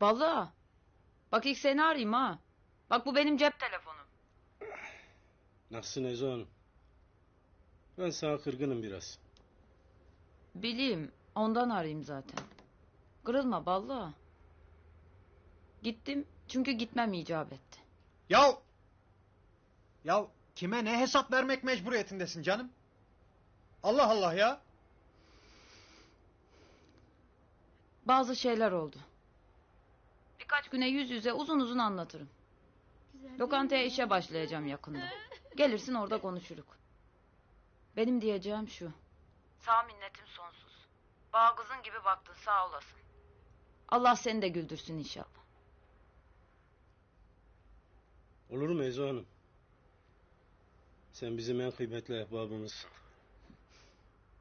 Vallahi. Bak ilk seni arayayım ha. Bak bu benim cep telefonum. Nasılsın Ezo Hanım? Ben sana kırgınım biraz. Bileyim ondan arayayım zaten. Kırılma vallahi. Gittim çünkü gitmem icap etti. Ya ya kime ne hesap vermek mecburiyetindesin canım? Allah Allah ya. Bazı şeyler oldu. Birkaç güne yüz yüze uzun uzun anlatırım. Lokantaya işe başlayacağım yakında. Gelirsin orada konuşuruk. Benim diyeceğim şu. Sağ minnetim sonsuz. Bağ kızın gibi baktın sağ olasın. Allah seni de güldürsün inşallah. Olur mu Ezo Hanım? Sen bizim en kıymetli ehbabımızsın.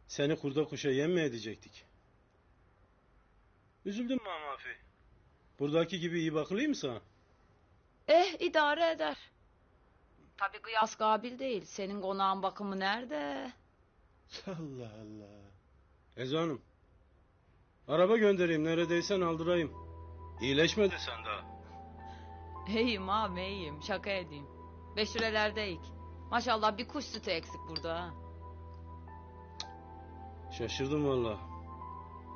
Seni kurda kuşa yem mi edecektik? Üzüldün mü Amafi? Buradaki gibi iyi bakılayım mı sana? Eh idare eder. Tabii kıyas kabil değil. Senin konağın bakımı nerede? Allah Allah. Ezo Hanım. Araba göndereyim neredeysen aldırayım. İyileşmedi sen daha. İyiyim abi iyiyim. Şaka edeyim. Beş lirelerdeyik. Maşallah bir kuş sütü eksik burada ha. Şaşırdım valla.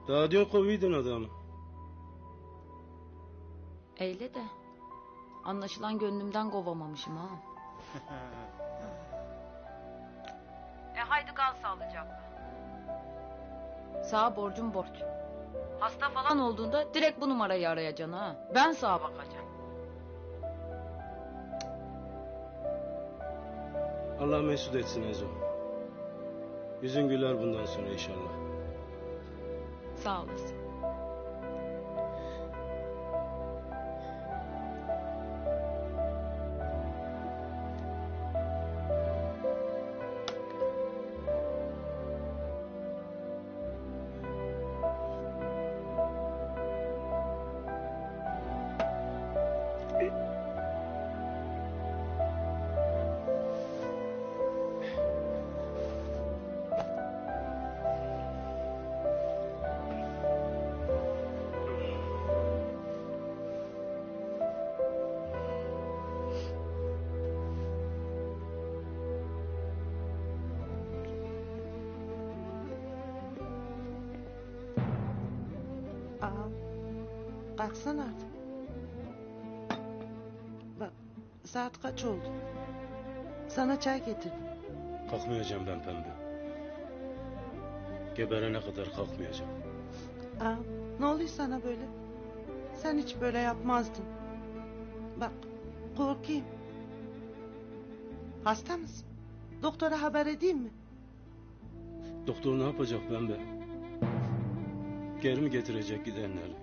Daha diyor kovuydun adamı. Eyle de. Anlaşılan gönlümden kovamamışım ha. e haydi kal sağlıcakla. Sağa borcum borç. Hasta falan olduğunda direkt bu numarayı arayacaksın ha. Ben sağa bakacağım. Allah mesut etsin Ezo. Yüzün güler bundan sonra inşallah. Sağ olasın. Kalksana artık. Bak saat kaç oldu? Sana çay getirdim. Kalkmayacağım ben pembe. Geberene kadar kalkmayacağım. Aa, ne oluyor sana böyle? Sen hiç böyle yapmazdın. Bak korkayım. Hasta mısın? Doktora haber edeyim mi? Doktor ne yapacak pembe? Geri mi getirecek gidenleri?